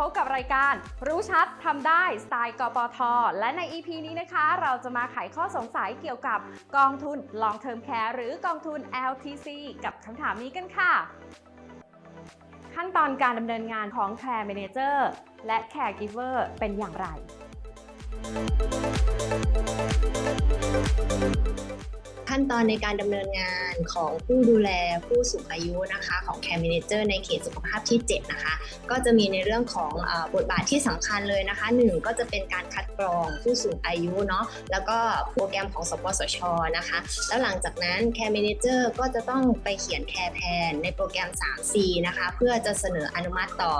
พบกับรายการรู้ชัดทำได้สไตล์กปท และใน EP นี้นะคะ เราจะมาไขข้อสงสัยเกี่ยวกับกองทุน Long Term Care หรือกองทุน LTC กับคำถามนี้กันค่ะ ขั้นตอนการดำเนินงานของ Care Manager และ Caregiver เป็นอย่างไร ขั้นตอนในการดำเนินงานของผู้ดูแลผู้สูงอายุนะคะของ Care Manager ในเขตสุขภาพที่ 7 นะคะ ก็จะมีในเรื่องของอบทบาทที่สำคัญเลยนะคะ 1 ก็จะเป็นการคัดกรองผู้สูงอายุเนาะแล้วก็โปรแกรมของสปสชนะคะ แล้วหลังจากนั้น Care Manager ก็จะต้องไปเขียน Care Plan ในโปรแกรม 3C นะคะเพื่อจะเสนออนุมัติต่อ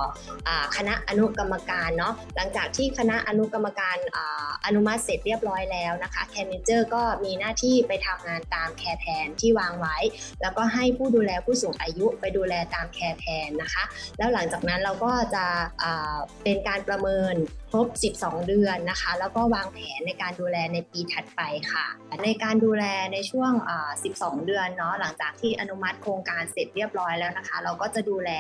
อคณะอนุกรรมการเนาะหลังจากที่คณะอนุกรรมการออนุมัติเสร็จเรียบร้อยแล้วนะคะ Care Manager ก็มีหน้าที่ไปทำงานตามแคร์แทนที่วางไว้ แล้วก็ให้ผู้ดูแลผู้สูงอายุไปดูแลตามแคร์แทนนะคะ แล้วหลังจากนั้นเราก็จะเป็นการประเมิน ครบ 12 เดือนนะคะ แล้วก็วางแผนในการดูแลในปีถัดไปค่ะ ในการดูแลในช่วงอ่า12 เดือนเนาะหลังจากที่อนุมัติโครงการเสร็จเรียบร้อยแล้วนะคะ เราก็จะดูแล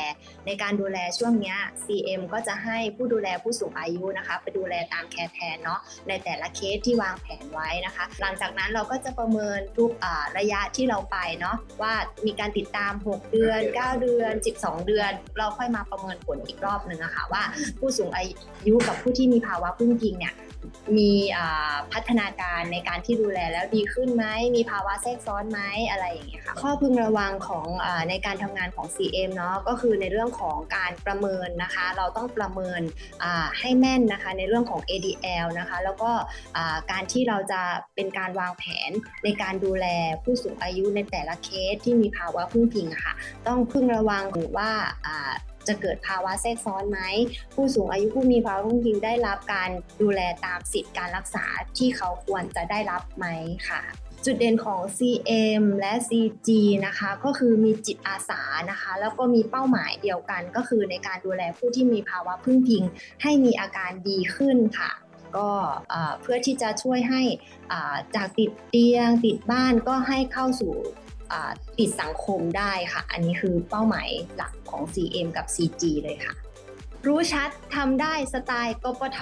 ในการดูแลช่วงเนี้ย CM ก็จะให้ผู้ดูแลผู้สูงอายุนะคะ ไปดูแลตามแคร์แพนเนาะในแต่ละเคสที่วางแผนไว้นะคะ หลังจากนั้นเราก็จะประเมินทุกอ่าระยะที่เราไปเนาะว่ามีการติดตาม 6 เดือน 9 เดือน 12 เดือน เราค่อยมาประเมินผลอีกรอบหนึ่งอะค่ะว่าผู้สูงอายุกับผู้ที่ที่มีภาวะพึ่งพิงเนี่ยมีพัฒนาการในการที่ดูแลแล้วดีขึ้นไหมมีภาวะแทรกซ้อนไหมอะไรอย่างเงี้ยค่ะข้อพึงระวังของอในการทำงานของ CM เนาะก็คือในเรื่องของการประเมินนะคะ เราต้องประเมินให้แม่นนะคะในเรื่องของ ADL นะคะ แล้วก็การที่เราจะเป็นการวางแผนในการดูแลผู้สูงอายุในแต่ละเคสที่มีภาวะพึ่งพิงค่ะ ต้องพึงระวังหรือว่า จะเกิดภาวะแทรกซ้อนไหม ผู้สูงอายุผู้มีภาวะพึ่งพิงได้รับการดูแลตามสิทธิการรักษาที่เขาควรจะได้รับไหมค่ะจุดเด่นของ CM และ CG นะคะ ก็คือมีจิตอาสานะคะ แล้วก็มีเป้าหมายเดียวกัน ก็คือในการดูแลผู้ที่มีภาวะพึ่งพิง ให้มีอาการดีขึ้นค่ะ ก็เพื่อที่จะช่วยให้จากติดเตียงติดบ้านก็ให้เข้าสู่ ติดสังคมได้ค่ะ อันนี้คือเป้าหมายหลักของ CM กับ CG เลยค่ะ รู้ชัดทำได้สไตล์กปท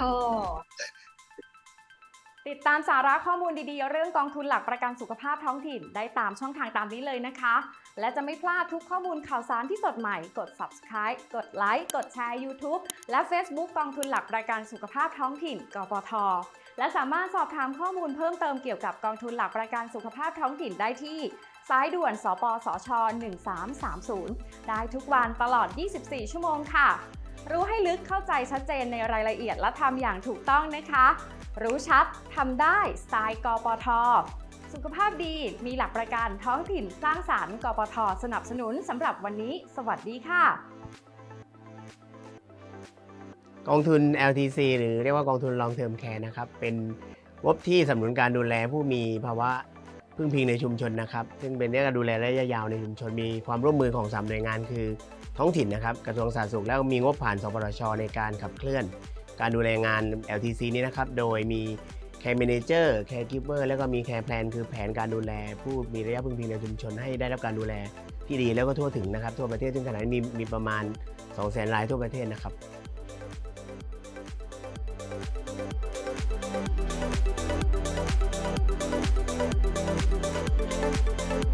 ติดตามสาระข้อมูลดีๆ เรื่องกองทุนหลักประกันสุขภาพท้องถิ่นได้ตามช่องทางตามนี้เลยนะคะ และจะไม่พลาดทุกข้อมูลข่าวสารที่สดใหม่ กด subscribe กดไลค์กดแชร์ YouTube และ Facebook กองทุนหลักประกันสุขภาพท้องถิ่น กปท และสามารถสอบถามข้อมูลเพิ่มเติมเกี่ยวกับกองทุนหลักประกันสุขภาพท้องถิ่นได้ที่ สายด่วนสปสช 1330 ได้ทุกวันตลอด 24 ชั่วโมงค่ะ รู้ให้ลึกเข้าใจชัดเจนในรายละเอียดและทำอย่างถูกต้องนะคะ รู้ชัดทำได้สไตล์กปท สุขภาพดีมีหลักประกันท้องถิ่นสร้างสารรค์กปท สนับสนุนสำหรับวันนี้ สวัสดีค่ะกองทุน LTC หรือเรียกว่ากองทุน Long Term Care นะครับ เป็นงบที่สนับสนุนการดูแลผู้มีภาวะ พึ่งพิงในชุมชนนะครับ ซึ่งเป็นเรื่องการดูแลระยะยาวในชุมชนมีความร่วมมือของสามหน่วยงานคือ ท้องถิ่นนะครับกระทรวงสาธารณสุขแล้วมีงบผ่านสปสชในการขับเคลื่อน การดูแลงาน LTC นี้นะครับโดยมี Care Manager Caregiver แล้วก็มี Care Plan คือแผนการดูแล ผู้มีระยะพึ่งพิงในชุมชนให้ได้รับการดูแลที่ดีแล้วก็ทั่วถึงนะครับทั่วประเทศซึ่งขณะนี้มีมีประมาณ200,000รายทั่วประเทศนะครับ Thank you.